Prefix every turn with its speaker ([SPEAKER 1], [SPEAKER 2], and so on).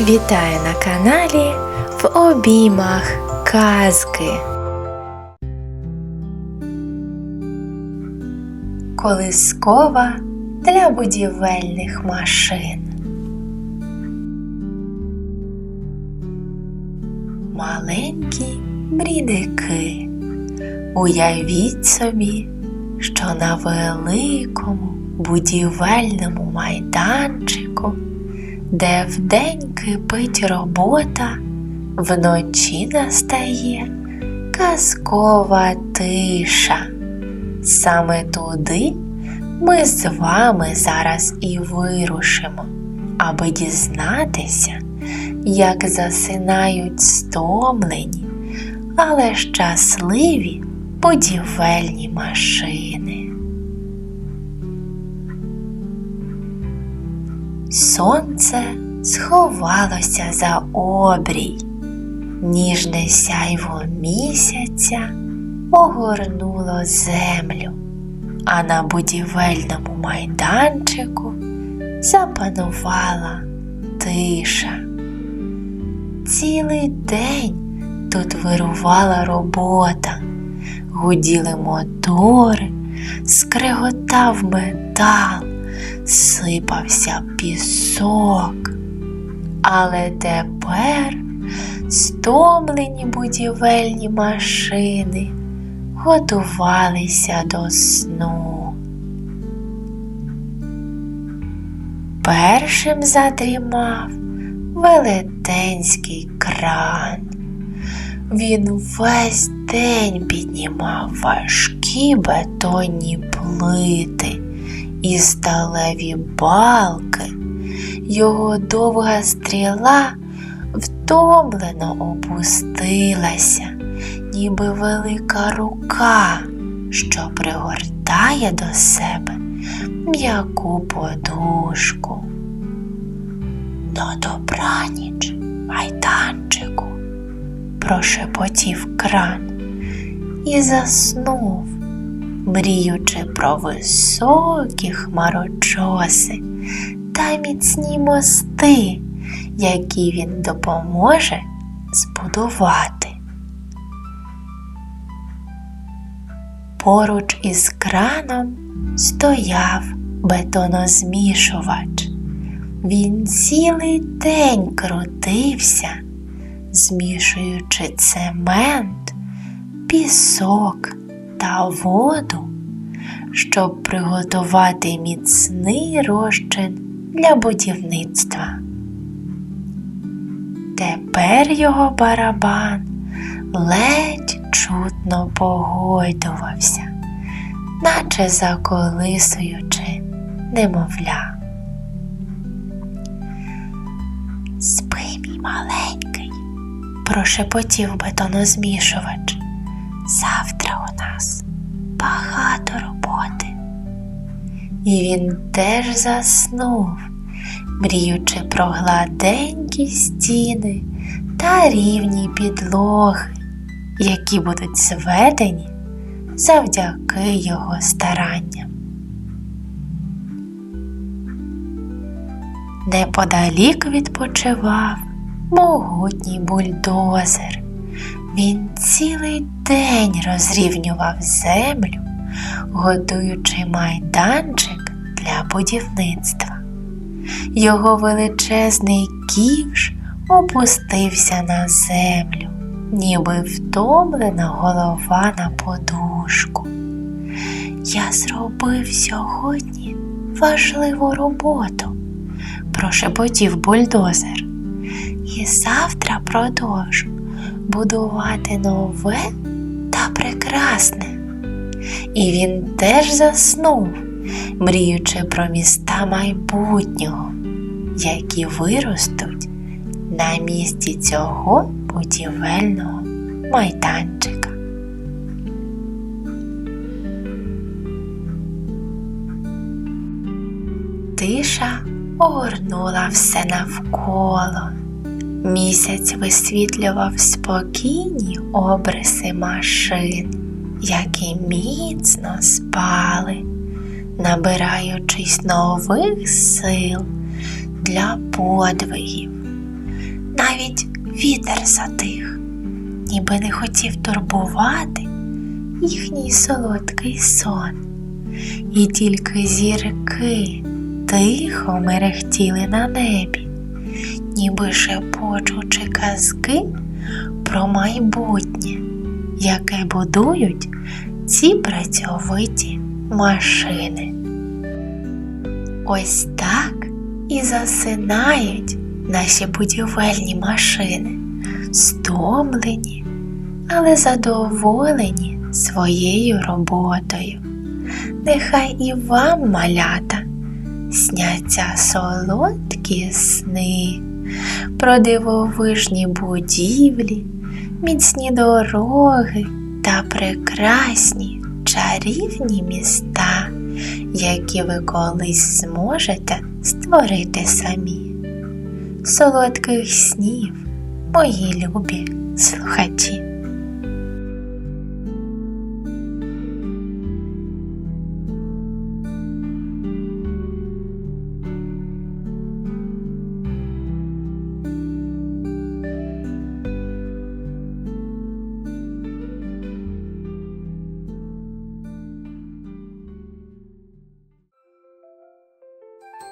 [SPEAKER 1] Вітаю на каналі в обіймах казки. Колискова для будівельних машин. Маленькі брідики. Уявіть собі, що на великому будівельному майданчику де вдень кипить робота, вночі настає казкова тиша. Саме туди ми з вами зараз і вирушимо, аби дізнатися, як засинають стомлені, але щасливі будівельні машини. Сонце сховалося за обрій, ніжне сяйво місяця огорнуло землю, а на будівельному майданчику запанувала тиша. Цілий день тут вирувала робота, гуділи мотори, скреготав метал сипався пісок. Але тепер стомлені будівельні машини готувалися до сну. Першим задрімав велетенський кран. Він весь день піднімав важкі бетонні плити і сталеві балки, його довга стріла втомлено опустилася, ніби велика рука, що пригортає до себе м'яку подушку. До добраніч, майданчику, прошепотів кран і заснув мріючи про високі хмарочоси та міцні мости, які він допоможе збудувати. Поруч із краном стояв бетонозмішувач. Він цілий день крутився, змішуючи цемент, пісок та воду, щоб приготувати міцний розчин для будівництва. Тепер його барабан ледь чутно погойдувався, наче заколисуючи немовля. Спи, мій маленький, прошепотів бетонозмішувач. Завтра у нас багато роботи. І він теж заснув, мріючи про гладенькі стіни та рівні підлоги, які будуть зведені завдяки його старанням. Неподалік відпочивав могутній бульдозер. Він цілий день розрівнював землю, готуючи майданчик для будівництва. Його величезний ківш опустився на землю, ніби втомлена голова на подушку. Я зробив сьогодні важливу роботу, прошепотів бульдозер, і завтра продовжу будувати нове та прекрасне. І він теж заснув, мріючи про міста майбутнього, які виростуть на місці цього будівельного майданчика. Тиша огорнула все навколо. Місяць висвітлював спокійні обриси машин, які міцно спали, набираючись нових сил для подвигів. Навіть вітер затих, ніби не хотів турбувати їхній солодкий сон. І тільки зірки тихо мерехтіли на небі, ніби шепочучи казки про майбутнє, яке будують ці працьовиті машини. Ось так і засинають наші будівельні машини, стомлені, але задоволені своєю роботою. Нехай і вам, малята, сняться солодкі сни про дивовижні будівлі, міцні дороги та прекрасні чарівні міста, які ви колись зможете створити самі. Солодких снів, мої любі слухачі.